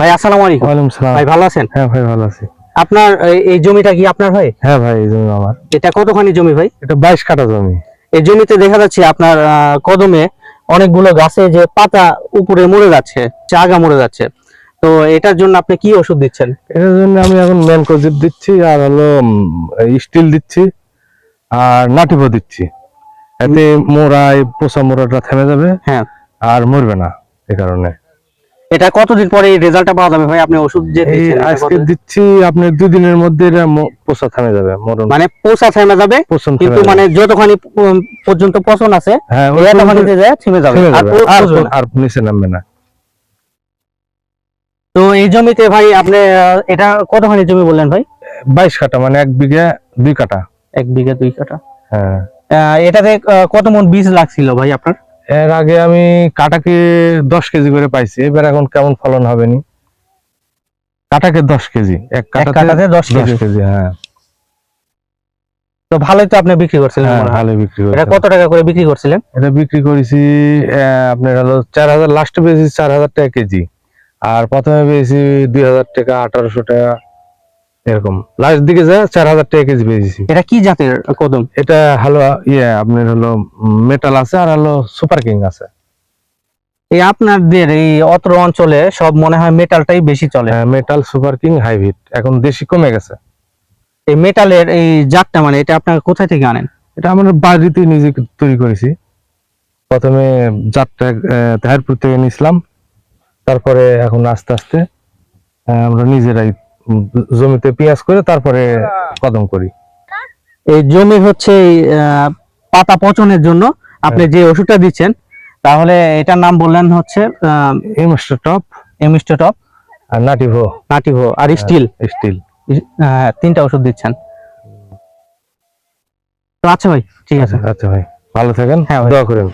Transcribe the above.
ভাই আসসালামু আলাইকুম। ওয়ালাইকুম সালাম ভাই ভালো আছেন? হ্যাঁ ভাই ভালো আছি। আপনার এই- জমিটা কি আপনার ভাই? হ্যাঁ ভাই এই জমি আমার। এটা কতখানি জমি ভাই? এটা বাইশ কাঠা জমি। এই জমিতে দেখা যাচ্ছে আপনার কদমে অনেকগুলো গাছে যে পাতা উপরে মরে যাচ্ছে চাগা মরে যাচ্ছে। তো এটার জন্য আপনি কি ওষুধ দিচ্ছেন? এটার জন্য আমি এখন ম্যানকোজিপ দিচ্ছি আর হলো স্টিল দিচ্ছি আর নাটিভো দিচ্ছি। এতে এই পোষা মোড়াটা থেমে যাবে হ্যাঁ। আর মরবে না এই কারণে। এটা কতদিন পরে রেজাল্টটা পাওয়া যাবে ভাই? আপনি ওষুধ যে আজকে দিচ্ছি আপনার দুদিনের মধ্যে এটা পোষা থেমে যাবে মরণ। মানে পোষা থেমে যাবে কিন্তু মানে যতখানি পর্যন্ত পচন আছে হ্যাঁ এতখানিতে যায় থেমে যাবে। আর আর নিচে নামবে না। তো এই জমিতে ভাই আপনি এটা কতখানি জমি বললেন ভাই? বাইশ কাঠা মানে এক বিঘা দুই কাঠা। এক বিঘা দুই কাঠা। হ্যাঁ। এটাতে কত মন বীজ লাগছিল ভাই আপনার? এর আগে আমি কাটাকে দশ কেজি করে পাইছি এবার এখন কেমন ফলন হবে নি? কাটাকে দশ কেজি এক কাটাতে দশ কেজি। হ্যাঁ। তো ভালোই তো আপনি বিক্রি করছিলেন হ্যাঁ ভালো বিক্রি এটা কত টাকা করে বিক্রি করছিলেন? এটা বিক্রি করেছি আপনার হলো চার হাজার লাস্টে পেয়েছি চার হাজার টাকা কেজি। আর প্রথমে পেয়েছি দুই হাজার টাকা আঠারোশো টাকা। এরকম। লাস্ট দিকে যা চার হাজার টাকা কেজি পেয়েছি এটা কি জাতের কদম? এটা হলো ইয়ে আপনার হলো মেটাল আছে আর হলো সুপার কিং আছে। এই আপনাদের এই অত্র অঞ্চলে সব মনে হয় মেটালটাই বেশি চলে। মেটাল সুপার কিং হাইব্রিড এখন দেশি কমে গেছে। এই মেটালের এই জাতটা মানে এটা আপনার কোথায় থেকে আনেন? এটা আমরা বাড়িতে নিজে তৈরি করেছি। প্রথমে জাতটা তাহিরপুর থেকে নিয়েছিলাম। তারপরে এখন আস্তে আস্তে আমরা নিজেরাই জমিতে পেঁয়াজ করে তারপরে কদম করি। এই জমি হচ্ছে পাতা পচনের জন্য। আপনি যে ওষুধটা দিচ্ছেন তাহলে এটার নাম বললেন হচ্ছে এই মাস্টার টপ। এমিস্টোটপ আর নাটিভো। নাটিভো আর স্টিল। স্টিল। তিনটা ওষুধ দিচ্ছেন। আচ্ছা ভাই ঠিক আছে। আচ্ছা ভাই ভালো থাকেন। হ্যাঁ দোয়া করেন।